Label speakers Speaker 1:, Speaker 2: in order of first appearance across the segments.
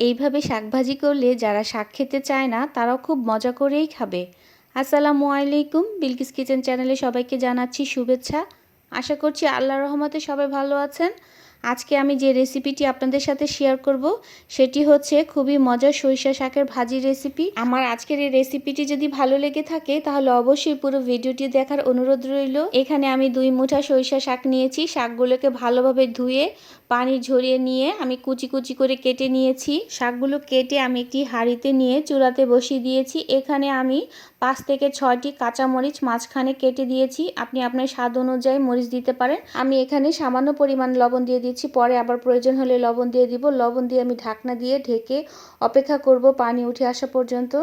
Speaker 1: এইভাবে শাকভাজি করলে যারা শাক খেতে চায় না, তারাও খুব মজা করেই খাবে। আসসালামু আলাইকুম, বিলকিস কিচেন চ্যানেলে সবাইকে জানাচ্ছি শুভেচ্ছা। আশা করছি আল্লাহ রহমতে সবাই ভালো আছেন। আজকে আমি যে রেসিপিটি আপনাদের সাথে শেয়ার করব, সেটি হচ্ছে খুবই মজার সরিষা শাকের ভাজি রেসিপি আমার আজকের এই রেসিপিটি যদি ভালো লেগে থাকে, তাহলে অবশ্যই পুরো ভিডিওটি দেখার অনুরোধ রইল। এখানে আমি দুই মুঠা সরিষা শাক নিয়েছি, শাকগুলোকে ভালোভাবে ধুয়ে, পানি ঝরিয়ে নিয়ে আমি কুচি কুচি করে কেটে নিয়েছি। শাকগুলো কেটে আমি একটি হাঁড়িতে নিয়ে চূড়াতে বসিয়ে দিয়েছি। এখানে আমি পাঁচ থেকে ছয়টি কাঁচামরিচ মাঝখানে কেটে দিয়েছি। আপনি আপনার স্বাদ অনুযায়ী মরিচ দিতে পারেন। আমি এখানে সামান্য পরিমাণ লবণ দিয়ে দিচ্ছি। পরে আবার প্রয়োজন হলে লবণ দিয়ে দিব। লবণ দিয়ে আমি ঢাকনা দিয়ে ঢেকে অপেক্ষা করব পানি উঠে আসা পর্যন্ত।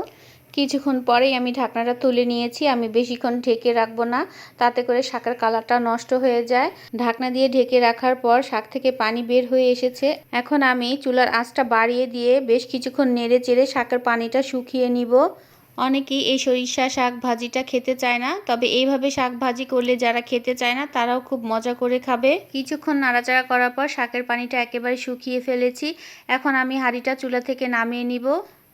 Speaker 1: কিছুক্ষণ পরেই আমি ঢাকনাটা তুলে নিয়েছি। আমি বেশিক্ষণ ঢেকে রাখব না, তাতে করে শাকের কালারটা নষ্ট হয়ে যায়। ঢাকনা দিয়ে ঢেকে রাখার পর শাক থেকে পানি বের হয়ে এসেছে। এখন আমি চুলার আঁচটা বাড়িয়ে দিয়ে বেশ কিছুক্ষণ নেড়ে চেড়ে শাকের পানিটা শুকিয়ে নিব। অনেকেই এই সরিষা শাক ভাজিটা খেতে চায় না, তবে এইভাবে শাক ভাজি করলে যারা খেতে চায় না, তারাও খুব মজা করে খাবে। কিছুক্ষণ নাড়াচাড়া করার পর শাকের পানিটা একেবারে শুকিয়ে ফেলেছি। এখন আমি হাঁড়িটা চুলা থেকে নামিয়ে নিব।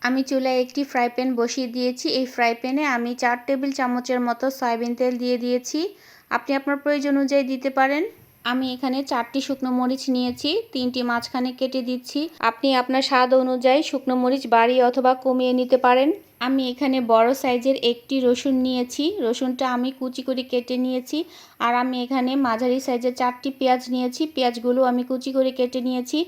Speaker 1: আমি চুলায় একটি ফ্রাই প্যান বসিয়ে দিয়েছি। এই ফ্রাই প্যানে আমি চার টেবিল চামচের মতো সয়াবিন তেল দিয়ে দিয়েছি। আপনি আপনার প্রয়োজন অনুযায়ী দিতে পারেন। আমি এখানে চারটি শুকনো মরিচ নিয়েছি, তিনটি মাঝখানে কেটে দিচ্ছি। আপনি আপনার স্বাদ অনুযায়ী শুকনো মরিচ বাড়িয়ে অথবা কমিয়ে নিতে পারেন। আমি এখানে বড় সাইজের একটি রসুন নিয়েছি, রসুনটা আমি কুচি করে কেটে নিয়েছি। আর আমি এখানে মাঝারি সাইজের চারটি পেঁয়াজ নিয়েছি, পেঁয়াজগুলো আমি কুচি করে কেটে নিয়েছি।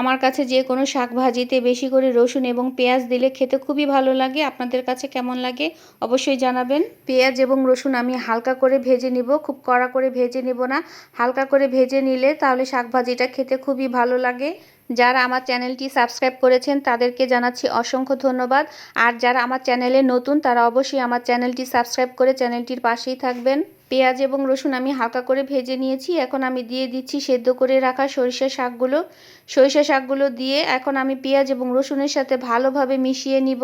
Speaker 1: আমার কাছে যে কোনো শাক ভাজিতে বেশি করে রসুন এবং পেঁয়াজ দিলে খেতে খুবই ভালো লাগে। আপনাদের কাছে কেমন লাগে অবশ্যই জানাবেন। পেঁয়াজ এবং রসুন আমি হালকা করে ভেজে নিব, খুব কড়া করে ভেজে নেব না। হালকা করে ভেজে নিলে তাহলে শাক ভাজিটা খেতে খুবই ভালো লাগে। যারা আমার চ্যানেলটি সাবস্ক্রাইব করেছেন তাদেরকে জানাচ্ছি অসংখ্য ধন্যবাদ। আর যারা আমার চ্যানেলে নতুন তারা অবশ্যই আমার চ্যানেলটি সাবস্ক্রাইব করে চ্যানেলটির পাশেই থাকবেন। পেঁয়াজ এবং রসুন আমি হালকা করে ভেজে নিয়েছি। এখন আমি দিয়ে দিচ্ছি সেদ্ধ করে রাখা সরিষা শাকগুলো। সরিষা শাকগুলো দিয়ে এখন আমি পেঁয়াজ এবং রসুনের সাথে ভালোভাবে মিশিয়ে নিব।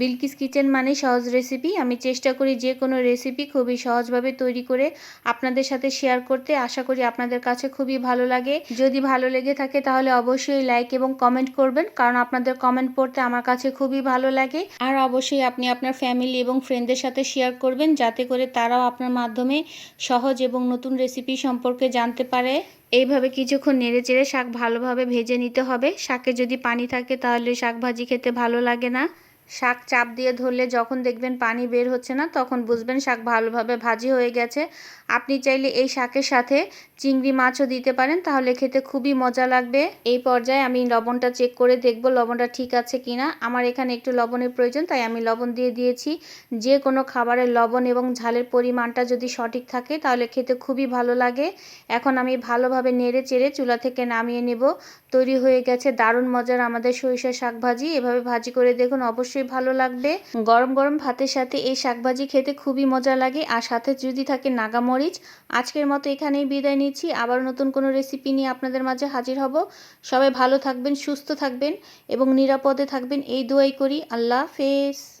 Speaker 1: বিলকিস কিচেন মানে সহজ রেসিপি আমি চেষ্টা করি যে কোনো রেসিপি খুবই সহজভাবে তৈরি করে আপনাদের সাথে শেয়ার করতে। আশা করি আপনাদের কাছে খুবই ভালো লাগে। যদি ভালো লেগে থাকে তাহলে অবশ্যই লাইক এবং কমেন্ট করবেন, কারণ আপনাদের কমেন্ট পড়তে আমার কাছে খুবই ভালো লাগে। আর অবশ্যই আপনি আপনার ফ্যামিলি এবং ফ্রেন্ডদের সাথে শেয়ার করবেন, যাতে করে তারাও আপনার মাধ্যমে সহজ এবং নতুন রেসিপি সম্পর্কে জানতে পারে। এইভাবে কিছুক্ষণ নেড়ে চেড়ে শাক ভালোভাবে ভেজে নিতে হবে। শাকে যদি পানি থাকে তাহলে শাক ভাজি খেতে ভালো লাগে না। শাক চাপ দিয়ে ধরলে যখন দেখবেন পানি বের হচ্ছে না, তখন বুঝবেন শাক ভালোভাবে ভাজি হয়ে গেছে। আপনি চাইলে এই শাকের সাথে চিংড়ি মাছও দিতে পারেন, তাহলে খেতে খুবই মজা লাগবে। এই পর্যায়ে আমি লবণটা চেক করে দেখব লবণটা ঠিক আছে কিনা। আমার এখানে একটু লবণের প্রয়োজন, তাই আমি লবণ দিয়ে দিয়েছি। যে কোনো খাবারের লবণ এবং ঝালের পরিমাণটা যদি সঠিক থাকে, তাহলে খেতে খুবই ভালো লাগে। এখন আমি ভালোভাবে নেড়ে চেড়ে চুলা থেকে নামিয়ে নেব। তৈরি হয়ে গেছে দারুণ মজার আমাদের সরিষা শাক ভাজি। এভাবে ভাজি করে দেখুন, অবশ্যই ভালো লাগবে। গরম গরম ভাতের সাথে এই শাকভাজি খেতে খুবই মজা লাগে। আর সাথে যদি থাকে নাগামরিচ, আজকের মতো এখানেই বিদায় নিচ্ছি। আবার নতুন কোনো রেসিপি নিয়ে আপনাদের মাঝে হাজির হব। সবাই ভালো থাকবেন, সুস্থ থাকবেন এবং নিরাপদে থাকবেন। এই দোয়াই করি। আল্লাহ হাফেজ।